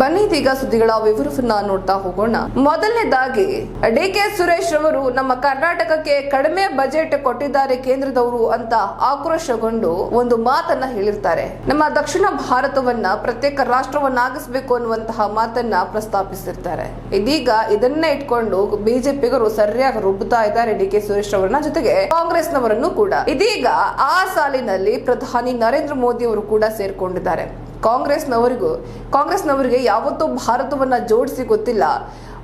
ಬನ್ನಿ ಇದೀಗ ಸುದ್ದಿಗಳ ವಿವರವನ್ನ ನೋಡ್ತಾ ಹೋಗೋಣ. ಮೊದಲನೇದಾಗಿ, ಡಿ ಕೆ ಸುರೇಶ್ ರವರು ನಮ್ಮ ಕರ್ನಾಟಕಕ್ಕೆ ಕಡಿಮೆ ಬಜೆಟ್ ಕೊಟ್ಟಿದ್ದಾರೆ ಕೇಂದ್ರದವರು ಅಂತ ಆಕ್ರೋಶಗೊಂಡು ಒಂದು ಮಾತನ್ನ ಹೇಳಿರ್ತಾರೆ. ನಮ್ಮ ದಕ್ಷಿಣ ಭಾರತವನ್ನ ಪ್ರತ್ಯೇಕ ರಾಷ್ಟ್ರವನ್ನಾಗಿಸಬೇಕು ಅನ್ನುವಂತಹ ಮಾತನ್ನ ಪ್ರಸ್ತಾಪಿಸಿರ್ತಾರೆ. ಇದೀಗ ಇದನ್ನೇ ಇಟ್ಕೊಂಡು ಬಿಜೆಪಿಗರು ಸರಿಯಾಗಿ ರುಬ್ಬುತ್ತಾ ಇದ್ದಾರೆ ಡಿ ಕೆ ಸುರೇಶ್ ರವರನ್ನ ಜೊತೆಗೆ ಕಾಂಗ್ರೆಸ್ನವರನ್ನು ಕೂಡ. ಇದೀಗ ಆ ಸಾಲಿನಲ್ಲಿ ಪ್ರಧಾನಿ ನರೇಂದ್ರ ಮೋದಿ ಅವರು ಕೂಡ ಸೇರ್ಕೊಂಡಿದ್ದಾರೆ. ಕಾಂಗ್ರೆಸ್ನವರಿಗೂ, ಕಾಂಗ್ರೆಸ್ನವರಿಗೆ ಯಾವತ್ತೂ ಭಾರತವನ್ನು ಜೋಡಿಸಿ ಗೊತ್ತಿಲ್ಲ.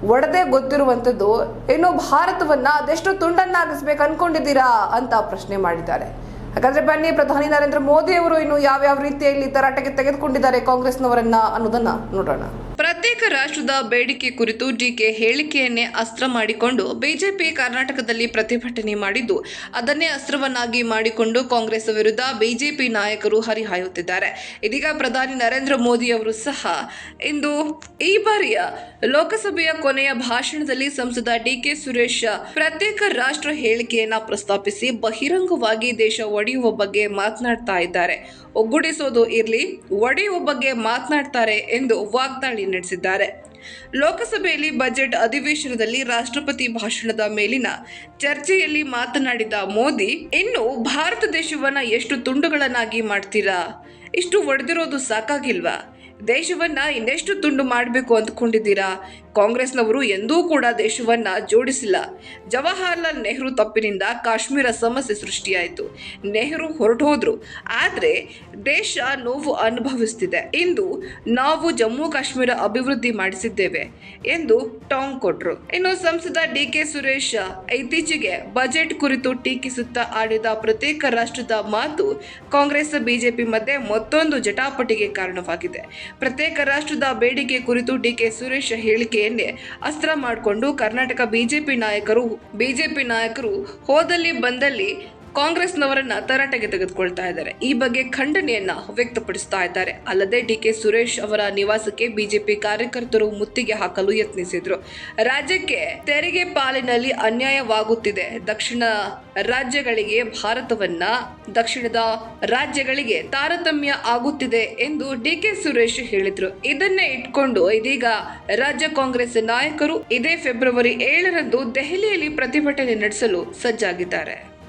ಒಡದೆ ಗೊತ್ತಿರುವಂಥದ್ದು ಇನ್ನು ಭಾರತವನ್ನು ಅದೆಷ್ಟು ತುಂಡನ್ನಾಗಿಸ್ಬೇಕು ಅನ್ಕೊಂಡಿದ್ದೀರಾ? ಅಂತ ಪ್ರಶ್ನೆ ಮಾಡಿದ್ದಾರೆ. ಹಾಗಾದ್ರೆ ಬನ್ನಿ, ಪ್ರಧಾನಿ ನರೇಂದ್ರ ಮೋದಿ ಅವರು ಇನ್ನು ಯಾವ್ಯಾವ ರೀತಿಯಲ್ಲಿ ತರಾಟೆಗೆ ತೆಗೆದುಕೊಂಡಿದ್ದಾರೆ ಕಾಂಗ್ರೆಸ್ನವರನ್ನ ಅನ್ನೋದನ್ನ ನೋಡೋಣ. ಪ್ರತ್ಯೇಕ ರಾಷ್ಟ್ರದ ಬೇಡಿಕೆ ಕುರಿತು ಡಿಕೆ ಹೇಳಿಕೆಯನ್ನೇ ಅಸ್ತ್ರ ಮಾಡಿಕೊಂಡು ಬಿಜೆಪಿ ಕರ್ನಾಟಕದಲ್ಲಿ ಪ್ರತಿಭಟನೆ ಮಾಡಿದ್ದು, ಅದನ್ನೇ ಅಸ್ತ್ರವನ್ನಾಗಿ ಮಾಡಿಕೊಂಡು ಕಾಂಗ್ರೆಸ್ ವಿರುದ್ಧ ಬಿಜೆಪಿ ನಾಯಕರು ಹರಿಹಾಯುತ್ತಿದ್ದಾರೆ. ಇದೀಗ ಪ್ರಧಾನಿ ನರೇಂದ್ರ ಮೋದಿ ಅವರು ಸಹ ಇಂದು ಈ ಬಾರಿಯ ಲೋಕಸಭೆಯ ಕೊನೆಯ ಭಾಷಣದಲ್ಲಿ ಸಂಸದ ಡಿಕೆ ಸುರೇಶ್ ಪ್ರತ್ಯೇಕ ರಾಷ್ಟ್ರ ಹೇಳಿಕೆಯನ್ನ ಪ್ರಸ್ತಾಪಿಸಿ ಬಹಿರಂಗವಾಗಿ ದೇಶ ಒಡೆಯುವ ಬಗ್ಗೆ ಮಾತನಾಡ್ತಾ ಇದ್ದಾರೆ. ಒಗ್ಗೂಡಿಸೋದು ಇರಲಿ, ಒಡೆಯುವ ಬಗ್ಗೆ ಮಾತನಾಡ್ತಾರೆ ಎಂದು ವಾಗ್ದಾಳಿ ನಡೆಸಿದ್ದಾರೆ. ಲೋಕಸಭೆಯಲ್ಲಿ ಬಜೆಟ್ ಅಧಿವೇಶನದಲ್ಲಿ ರಾಷ್ಟ್ರಪತಿ ಭಾಷಣದ ಮೇಲಿನ ಚರ್ಚೆಯಲ್ಲಿ ಮಾತನಾಡಿದ ಮೋದಿ, ಇನ್ನು ಭಾರತ ದೇಶವನ್ನ ಎಷ್ಟು ತುಂಡುಗಳನ್ನಾಗಿ ಮಾಡ್ತೀರಾ? ಇಷ್ಟು ಒಡೆದಿರೋದು ಸಾಕಾಗಿಲ್ವಾ? ದೇಶವನ್ನ ಇನ್ನೆಷ್ಟು ತುಂಡು ಮಾಡಬೇಕು ಅಂದ್ಕೊಂಡಿದ್ದೀರಾ? ಕಾಂಗ್ರೆಸ್ನವರು ಎಂದೂ ಕೂಡ ದೇಶವನ್ನ ಜೋಡಿಸಿಲ್ಲ. ಜವಾಹರ್ಲಾಲ್ ನೆಹರು ತಪ್ಪಿನಿಂದ ಕಾಶ್ಮೀರ ಸಮಸ್ಯೆ ಸೃಷ್ಟಿಯಾಯಿತು. ನೆಹರು ಹೊರಟು ಆದರೆ ಆದ್ರೆ ದೇಶ ನೋವು ಅನುಭವಿಸ್ತಿದೆ. ಇಂದು ನಾವು ಜಮ್ಮು ಕಾಶ್ಮೀರ ಅಭಿವೃದ್ಧಿ ಮಾಡಿಸಿದ್ದೇವೆ ಎಂದು ಟಾಂಗ್ ಕೊಟ್ರು. ಇನ್ನು ಸಂಸದ ಡಿ ಕೆ ಸುರೇಶ್ ಇತ್ತೀಚೆಗೆ ಬಜೆಟ್ ಕುರಿತು ಟೀಕಿಸುತ್ತಾ ಆಡಿದ ಪ್ರತ್ಯೇಕ ರಾಷ್ಟ್ರದ ಮಾತು ಕಾಂಗ್ರೆಸ್, ಬಿಜೆಪಿ ಮಧ್ಯೆ ಮತ್ತೊಂದು ಜಟಾಪಟಿಗೆ ಕಾರಣವಾಗಿದೆ. ಪ್ರತ್ಯೇಕ ರಾಷ್ಟ್ರದ ಬೇಡಿಕೆ ಕುರಿತು ಡಿಕೆ ಸುರೇಶ್ ಹೇಳಿಕೆಯನ್ನೇ ಅಸ್ತ್ರ ಮಾಡಿಕೊಂಡು ಕರ್ನಾಟಕ ಬಿಜೆಪಿ ನಾಯಕರು ಬಿಜೆಪಿ ನಾಯಕರು ಹೋದಲ್ಲಿ ಬಂದಲ್ಲಿ ಕಾಂಗ್ರೆಸ್ನವರನ್ನ ತರಾಟೆಗೆ ತೆಗೆದುಕೊಳ್ತಾ ಇದ್ದಾರೆ. ಈ ಬಗ್ಗೆ ಖಂಡನೆಯನ್ನ ವ್ಯಕ್ತಪಡಿಸ್ತಾ ಇದ್ದಾರೆ. ಅಲ್ಲದೆ ಡಿ ಕೆ ಸುರೇಶ್ ಅವರ ನಿವಾಸಕ್ಕೆ ಬಿಜೆಪಿ ಕಾರ್ಯಕರ್ತರು ಮುತ್ತಿಗೆ ಹಾಕಲು ಯತ್ನಿಸಿದ್ರು. ರಾಜ್ಯಕ್ಕೆ ತೆರಿಗೆ ಪಾಲಿನಲ್ಲಿ ಅನ್ಯಾಯವಾಗುತ್ತಿದೆ. ದಕ್ಷಿಣ ರಾಜ್ಯಗಳಿಗೆ ಭಾರತವನ್ನ ದಕ್ಷಿಣದ ರಾಜ್ಯಗಳಿಗೆ ತಾರತಮ್ಯ ಆಗುತ್ತಿದೆ ಎಂದು ಡಿ ಕೆ ಸುರೇಶ್ ಹೇಳಿದ್ರು. ಇದನ್ನೇ ಇಟ್ಕೊಂಡು ಇದೀಗ ರಾಜ್ಯ ಕಾಂಗ್ರೆಸ್ ನಾಯಕರು ಇದೇ ಫೆಬ್ರವರಿ ಏಳರಂದು ದೆಹಲಿಯಲ್ಲಿ ಪ್ರತಿಭಟನೆ ನಡೆಸಲು ಸಜ್ಜಾಗಿದ್ದಾರೆ.